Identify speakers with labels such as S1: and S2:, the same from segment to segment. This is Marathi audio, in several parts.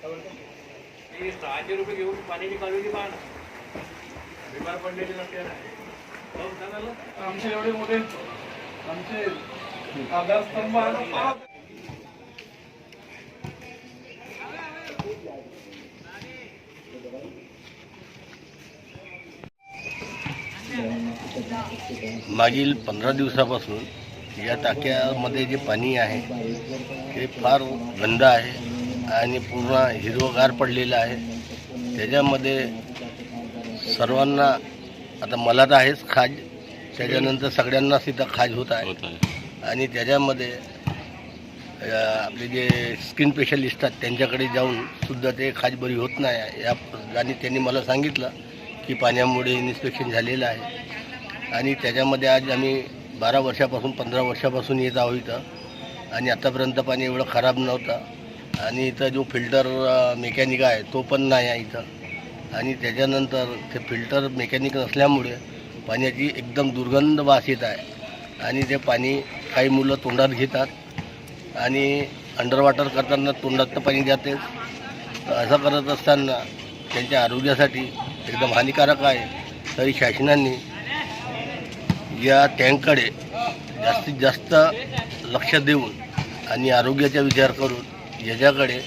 S1: ती सहाशे रुपये घेऊन पाण्याची पाहा बिमार पडलेली नसते ना पाऊस झाला ना?
S2: आमचे एवढे मोठे आमचे आधारस्तंभ आहे.
S3: मागील पंधरा दिवसापासून या टाक्यामध्ये जे पाणी आहे ते फार गंद आहे आणि पूर्ण हिरवगार पडलेलं आहे. त्याच्यामध्ये सर्वांना आता मला तर आहेच खाज त्याच्यानंतर सगळ्यांनाच तिथं खाज होत आहे. आणि त्याच्यामध्ये आपले जे स्किन स्पेशलिस्ट आहेत त्यांच्याकडे जाऊन सुद्धा ते खाज बरी होत नाही. या आणि त्यांनी मला सांगितलं की पाण्यामुळे इन्स्पेक्शन झालेलं आहे. आणि त्याच्यामध्ये आज आम्ही बारा वर्षापासून पंधरा वर्षापासून येत आहोत इथं. आणि आतापर्यंत पाणी एवढं खराब नव्हतं. आणि इथं जो फिल्टर मेकॅनिक आहे तो पण नाही आहे इथं. आणि त्याच्यानंतर ते फिल्टर मेकॅनिक नसल्यामुळे पाण्याची एकदम दुर्गंध वास येत आहे. आणि ते पाणी काही मुलं तोंडात घेतात आणि अंडरवॉटर करताना तोंडात पाणी जाते असं करत असताना त्यांच्या आरोग्यासाठी एकदम हानिकारक आहे. तरी शासनाने या टँककडे जास्तीत जास्त लक्ष देऊन आणि आरोग्याचा विचार करून याच्याकडे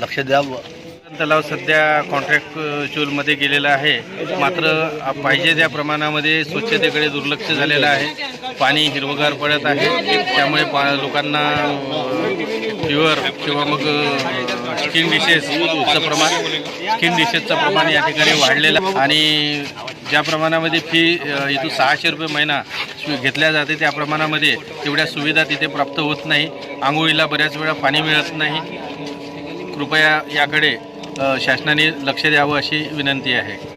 S3: लक्ष द्यावं.
S4: तलाव सध्या कॉन्ट्रॅक्ट चूलमध्ये गेलेला आहे. मात्र पाहिजे त्या प्रमाणामध्ये स्वच्छतेकडे दुर्लक्ष झालेलं आहे. पाणी हिरवगार पडत आहे. त्यामुळे पा लोकांना फिवर किंवा मग स्किन डिशेसचं प्रमाण स्किन डिशेसचं प्रमाण या ठिकाणी वाढलेलं आहे. आणि ज्या प्रमाणामध्ये फी इथून सहाशे रुपये महिना घेतल्या जाते त्या प्रमाणामध्ये तेवढ्या सुविधा तिथे प्राप्त होत नाही. आंघोळीला बऱ्याच वेळा पाणी मिळत नाही. कृपया याकडे शासनाने लक्ष द्यावं अशी विनंती आहे.